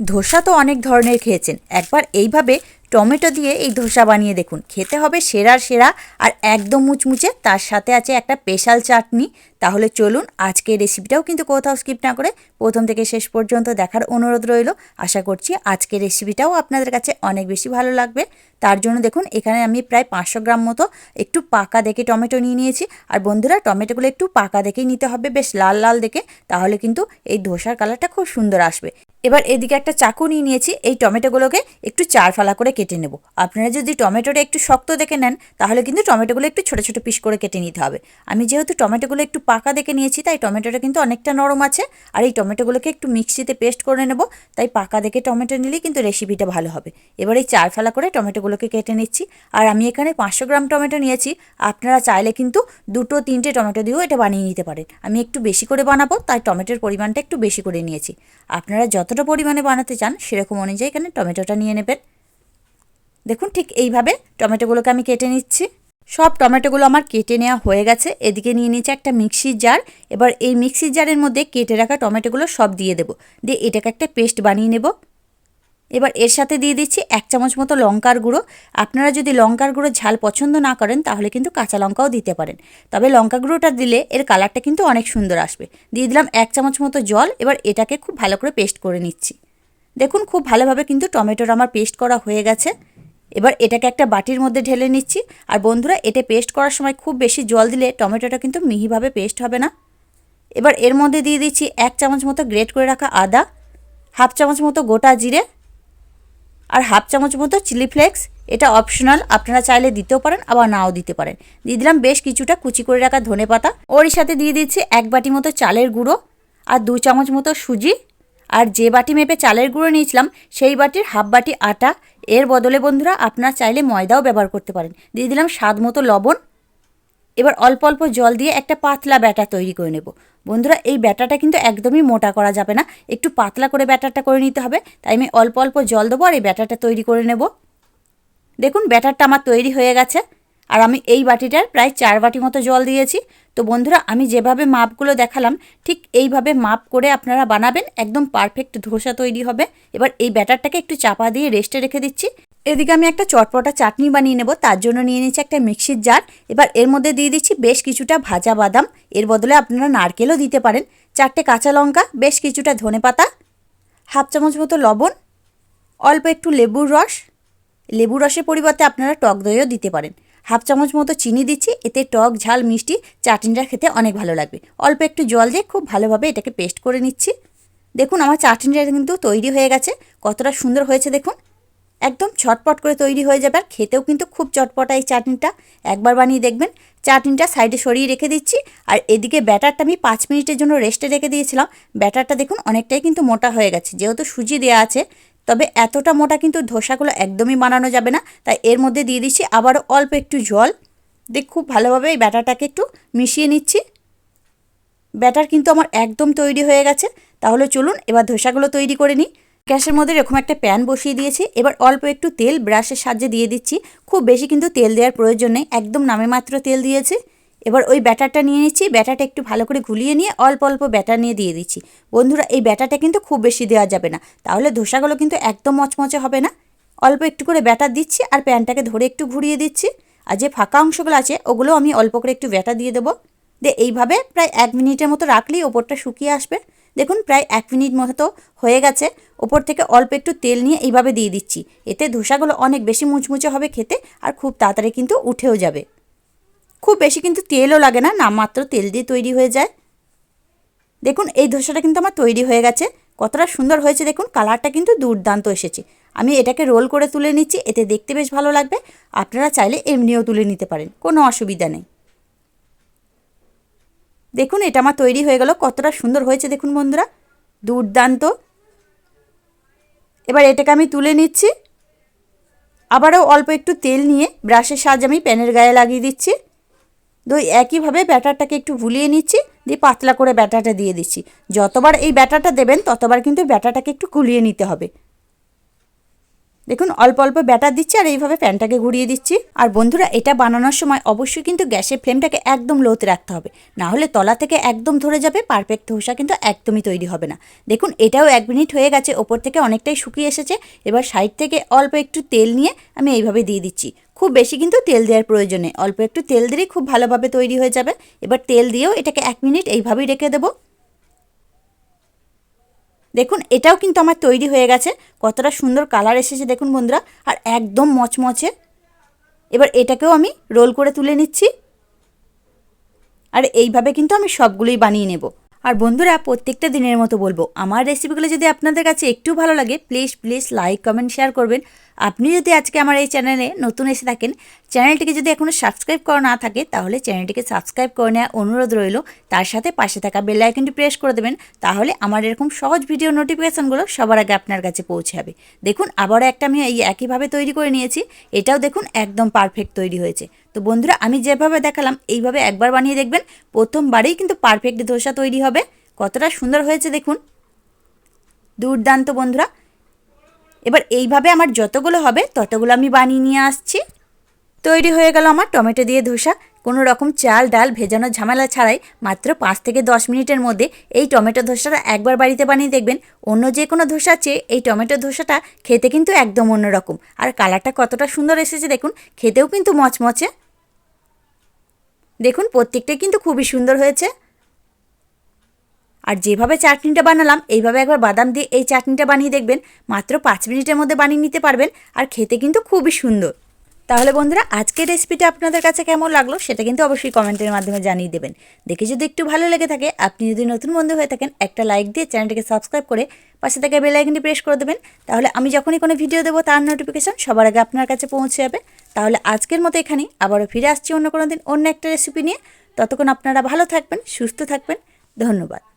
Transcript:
ধোসা তো অনেক ধরনের খেয়েছেন। একবার এইভাবে টমেটো দিয়ে এই ধোসা বানিয়ে দেখুন। খেতে হবে সেরার সেরা আর একদম মুচমুচে। তার সাথে আছে একটা স্পেশাল চাটনি। তাহলে চলুন আজকের রেসিপিটাও কিন্তু কোথাও স্কিপ না করে প্রথম থেকে শেষ পর্যন্ত দেখার অনুরোধ রইল। আশা করছি আজকের রেসিপিটাও আপনাদের কাছে অনেক বেশি ভালো লাগবে। তার জন্য দেখুন, এখানে আমি প্রায় পাঁচশো গ্রাম মতো একটু পাকা দেখে টমেটো নিয়ে নিয়েছি। আর বন্ধুরা, টমেটোগুলো একটু পাকা দেখেই নিতে হবে, বেশ লাল লাল দেখে। তাহলে কিন্তু এই ধোসার কালারটা খুব সুন্দর আসবে। এবার এদিকে একটা চাকু নিয়ে নিয়েছি। এই টমেটোগুলোকে একটু চার ফালা করে কেটে নেব। আপনারা যদি টমেটোটা একটু শক্ত দেখে নেন, তাহলে কিন্তু টমেটোগুলো একটু ছোটো ছোটো পিস করে কেটে নিতে হবে। আমি যেহেতু টমেটোগুলো একটু পাকা দেখে নিয়েছি, তাই টমেটোটা কিন্তু অনেকটা নরম আছে আর এই টমেটোগুলোকে একটু মিক্সিতে পেস্ট করে নেব। তাই পাকা দেখে টমেটো নিলেই কিন্তু রেসিপিটা ভালো হবে। এবার এই চার ফালা করে টমেটোগুলোকে কেটে নিচ্ছি। আর আমি এখানে পাঁচশো গ্রাম টমেটো নিয়েছি। আপনারা চাইলে কিন্তু দুটো, তিনটে টমেটো দিয়েও এটা বানিয়ে নিতে পারেন। আমি একটু বেশি করে বানাবো, তাই টমেটোর পরিমাণটা একটু বেশি করে নিয়েছি। আপনারা যতটা পরিমাণে বানাতে চান, সেরকম অনুযায়ী এখানে টমেটোটা নিয়ে নেবেন। দেখুন ঠিক এইভাবে টমেটোগুলোকে আমি কেটে নিচ্ছি। সব টমেটোগুলো আমার কেটে নেওয়া হয়ে গেছে। এদিকে নিয়ে নিয়েছি একটা মিক্সির জার। এবার এই মিক্সির জারের মধ্যে কেটে রাখা টমেটোগুলো সব দিয়ে দেবো। দিয়ে এটাকে একটা পেস্ট বানিয়ে নেব। এবার এর সাথে দিয়ে দিচ্ছি এক চামচ মতো লঙ্কার গুঁড়ো। আপনারা যদি লঙ্কার গুঁড়ো ঝাল পছন্দ না করেন, তাহলে কিন্তু কাঁচা লঙ্কাও দিতে পারেন। তবে লঙ্কা গুঁড়োটা দিলে এর কালারটা কিন্তু অনেক সুন্দর আসবে। দিয়ে দিলাম এক চামচ মতো জল। এবার এটাকে খুব ভালো করে পেস্ট করে নিচ্ছি। দেখুন খুব ভালোভাবে কিন্তু টমেটোর আমার পেস্ট করা হয়ে গেছে। এবার এটাকে একটা বাটির মধ্যে ঢেলে নিচ্ছি। আর বন্ধুরা এটা পেস্ট করার সময় খুব বেশি জল দিলে টমেটোটা কিন্তু মিহিভাবে পেস্ট হবে না। এবার এর মধ্যে দিয়ে দিচ্ছি এক চামচ মতো গ্রেট করে রাখা আদা, হাফ চামচ মতো গোটা জিরে আর হাফ চামচ মতো চিলি ফ্লেক্স এটা অপশনাল আপনারা চাইলে দিতেও পারেন, আবার নাও দিতে পারেন। দিয়ে দিলাম বেশ কিছুটা কুচি করে রাখা ধনে পাতা। ওর সাথে দিয়ে দিচ্ছি এক বাটি মতো চালের গুঁড়ো আর দু চামচ মতো সুজি। আর যে বাটি মেপে চালের গুঁড়ো নিয়েছিলাম, সেই বাটির হাফ বাটি আটা এর বদলে বন্ধুরা আপনারা চাইলে ময়দাও ব্যবহার করতে পারেন। দিয়ে দিলাম স্বাদ মতো লবণ। এবার অল্প অল্প জল দিয়ে একটা পাতলা ব্যাটার তৈরি করে নেব। বন্ধুরা, এই ব্যাটারটা কিন্তু একদমই মোটা করা যাবে না। একটু পাতলা করে ব্যাটারটা করে নিতে হবে। তাই আমি অল্প অল্প জল দেবো আর এই ব্যাটারটা তৈরি করে নেব। দেখুন, ব্যাটারটা আমার তৈরি হয়ে গেছে। আর আমি এই বাটিটার প্রায় চার বাটি মতো জল দিয়েছি। তো বন্ধুরা, আমি যেভাবে মাপগুলো দেখালাম, ঠিক এইভাবে মাপ করে আপনারা বানাবেন, একদম পারফেক্ট ধোসা তৈরি হবে। এবার এই ব্যাটারটাকে একটু চাপা দিয়ে রেস্টে রেখে দিচ্ছি। এদিকে আমি একটা চটপটা চাটনি বানিয়ে নেব, তার জন্য নিয়ে নিচ্ছি একটা মিক্সির জার। এবার এর মধ্যে দিয়ে দিচ্ছি বেশ কিছুটা ভাজা বাদাম, এর বদলে আপনারা নারকেলও দিতে পারেন। চারটে কাঁচা লঙ্কা, বেশ কিছুটা ধনে পাতা, হাফ চামচ মতো লবণ, অল্প একটু লেবুর রস। লেবু রসের পরিবর্তে আপনারা টক দইও দিতে পারেন। হাফ চামচ মতো চিনি দিচ্ছি, এতে টক, ঝাল, মিষ্টি, চাটনিটা খেতে অনেক ভালো লাগবে। অল্প একটু জল দিয়ে খুব ভালোভাবে এটাকে পেস্ট করে নিচ্ছি। দেখুন, আমার চাটনিটা কিন্তু তৈরি হয়ে গেছে। কতটা সুন্দর হয়েছে, দেখুন। একদম ছটপট করে তৈরি হয়ে যাবে, আর খেতেও কিন্তু খুব চটপটা এই চাটনিটা। একবার বানিয়ে দেখবেন। চাটনিটা সাইডে সরিয়ে রেখে দিচ্ছি, আর এদিকে ব্যাটারটা আমি পাঁচ মিনিটের জন্য রেস্টে রেখে দিয়েছিলাম। ব্যাটারটা দেখুন, অনেকটাই কিন্তু মোটা হয়ে গেছে। যেহেতু সুজি দেওয়া আছে তবে এতটা মোটা কিন্তু ধোসাগুলো একদমই বানানো যাবে না। তাই এর মধ্যে দিয়ে দিচ্ছি আবারও অল্প একটু জল। দিয়ে খুব ভালোভাবে এই ব্যাটারটাকে একটু মিশিয়ে নিচ্ছি। ব্যাটার কিন্তু আমার একদম তৈরি হয়ে গেছে। তাহলে চলুন এবার ধোসাগুলো তৈরি করে নিই। গ্যাসের মধ্যে এরকম একটা প্যান বসিয়ে দিয়েছি। এবার অল্প একটু তেল ব্রাশের সাহায্যে দিয়ে দিচ্ছি। খুব বেশি কিন্তু তেল দেওয়ার প্রয়োজন নেই। একদম নামে মাত্র তেল দিয়েছি। এবার ওই ব্যাটারটা নিয়ে নিচ্ছি, ব্যাটারটা একটু ভালো করে ঘুলিয়ে নিয়ে অল্প অল্প ব্যাটার নিয়ে দিয়ে দিচ্ছি। বন্ধুরা, এই ব্যাটারটা কিন্তু খুব বেশি দেওয়া যাবে না। তাহলে ধোসাগুলো কিন্তু একদম মচমচে হবে না। অল্প একটু করে ব্যাটার দিচ্ছি আর প্যানটাকে ধরে একটু ঘুরিয়ে দিচ্ছি। আর যে ফাঁকা অংশগুলো আছে, ওগুলো আমি অল্প করে একটু ব্যাটার দিয়ে দেবো। দিয়ে এইভাবে প্রায় এক মিনিটের মতো রাখলেই ওপরটা শুকিয়ে আসবে। দেখুন, প্রায় এক মিনিট মতো হয়ে গেছে। ওপর থেকে অল্প একটু তেল নিয়ে এইভাবে দিয়ে দিচ্ছি। এতে ধোসাগুলো অনেক বেশি মুচমুচে হবে খেতে আর খুব তাড়াতাড়ি কিন্তু উঠেও যাবে। খুব বেশি কিন্তু তেলও লাগে না নামমাত্র তেল দিয়ে তৈরি হয়ে যায়। দেখুন, এই ধোসাটা কিন্তু আমার তৈরি হয়ে গেছে। কতটা সুন্দর হয়েছে দেখুন, কালারটা কিন্তু দুর্দান্ত এসেছে। আমি এটাকে রোল করে তুলে নিচ্ছি, এতে দেখতে বেশ ভালো লাগবে। আপনারা চাইলে এমনিও তুলে নিতে পারেন, কোনো অসুবিধা নেই। দেখুন, এটা আমার তৈরি হয়ে গেল, কতটা সুন্দর হয়েছে দেখুন বন্ধুরা, দুর্দান্ত। এবার এটাকে আমি তুলে নিচ্ছি। আবারও অল্প একটু তেল নিয়ে ব্রাশের সাহায্যে আমি প্যানের গায়ে লাগিয়ে দিচ্ছি। দই একইভাবে ব্যাটারটাকে একটু ভুলিয়ে নিচ্ছি, দিয়ে পাতলা করে ব্যাটারটা দিয়ে দিচ্ছি। যতবার এই ব্যাটারটা দেবেন, ততবার কিন্তু ব্যাটারটাকে একটু কুলিয়ে নিতে হবে। দেখুন, অল্প অল্প ব্যাটার দিচ্ছি আর এইভাবে প্যানটাকে ঘুরিয়ে দিচ্ছি। আর বন্ধুরা, এটা বানানোর সময় অবশ্যই কিন্তু গ্যাসের ফ্লেমটাকে একদম লোতে রাখতে হবে। না হলে তলা থেকে একদম ধরে যাবে, পারফেক্ট ধোসা কিন্তু একদমই তৈরি হবে না। দেখুন, এটাও এক মিনিট হয়ে গেছে, ওপর থেকে অনেকটাই শুকিয়ে এসেছে। এবার সাইড থেকে অল্প একটু তেল নিয়ে আমি এইভাবে দিয়ে দিচ্ছি। খুব বেশি কিন্তু তেল দেওয়ার প্রয়োজনে অল্প একটু তেল দিলেই খুব ভালোভাবে তৈরি হয়ে যাবে। এবার তেল দিয়েও এটাকে এক মিনিট এইভাবেই রেখে দেবো। দেখুন, এটাও কিন্তু আমার তৈরি হয়ে গেছে। কতটা সুন্দর কালার এসেছে দেখুন বন্ধুরা, আর একদম মচমচে। এবার এটাকেও আমি রোল করে তুলে নিচ্ছি। আর এইভাবে কিন্তু আমি সবগুলোই বানিয়ে নেব। আর বন্ধুরা, প্রত্যেকটা দিনের মতো বলব, আমার রেসিপিগুলো যদি আপনাদের কাছে একটু ভালো লাগে please please like comment share করবেন। আপনি যদি আজকে আমার এই চ্যানেলে নতুন এসে থাকেন, চ্যানেলটিকে যদি এখনও সাবস্ক্রাইব করা না থাকে, তাহলে চ্যানেলটিকে সাবস্ক্রাইব করে নেওয়ার অনুরোধ রইল। তার সাথে পাশে থাকা বেল আইকনটি প্রেস করে দেবেন, তাহলে আমার এরকম সহজ ভিডিও নোটিফিকেশানগুলো সবার আগে আপনার কাছে পৌঁছে যাবে। দেখুন, আবারও একটা আমি এই একইভাবে তৈরি করে নিয়েছি, এটাও দেখুন একদম পারফেক্ট তৈরি হয়েছে। তো বন্ধুরা, আমি যেভাবে দেখালাম, এইভাবে একবার বানিয়ে দেখবেন, প্রথমবারেই কিন্তু পারফেক্ট ধোসা তৈরি হবে। কতটা সুন্দর হয়েছে দেখুন। দুর্দান্ত বন্ধুরা এবার এইভাবে আমার যতগুলো হবে, ততগুলো আমি বানিয়ে নিয়ে আসছি। তৈরি হয়ে গেল আমার টমেটো দিয়ে ধোসা। কোনো রকম চাল, ডাল, ভেজানো ঝামেলা ছাড়াই মাত্র পাঁচ থেকে দশ মিনিটের মধ্যে এই টমেটো ধোসাটা একবার বাড়িতে বানিয়ে দেখবেন। অন্য যে কোনো ধোসা চেয়ে এই টমেটো ধোসাটা খেতে কিন্তু একদম অন্যরকম। আর কালারটা কতটা সুন্দর এসেছে দেখুন, খেতেও কিন্তু মচমচে। দেখুন, প্রত্যেকটাই কিন্তু খুবই সুন্দর হয়েছে। আর যেভাবে চাটনিটা বানালাম, এইভাবে একবার বাদাম দিয়ে এই চাটনিটা বানিয়ে দেখবেন। মাত্র পাঁচ মিনিটের মধ্যে বানিয়ে নিতে পারবেন আর খেতে কিন্তু খুবই সুন্দর। তাহলে বন্ধুরা, আজকের রেসিপিটা আপনাদের কাছে কেমন লাগল সেটা কিন্তু অবশ্যই কমেন্টের মাধ্যমে জানিয়ে দেবেন। দেখে যদি একটু ভালো লেগে থাকে, আপনি যদি নতুন বন্ধু হয়ে থাকেন, একটা লাইক দিয়ে চ্যানেলটিকে সাবস্ক্রাইব করে পাশে থেকে বেল আইকনটি প্রেস করে দেবেন। তাহলে আমি যখনই কোনো ভিডিও দেবো, তার নোটিফিকেশন সবার আগে আপনার কাছে পৌঁছে যাবে। তাহলে আজকের মতো এখানেই, আবারও ফিরে আসছি অন্য কোনো দিন অন্য একটা রেসিপি নিয়ে। ততক্ষণ আপনারা ভালো থাকবেন, সুস্থ থাকবেন। ধন্যবাদ।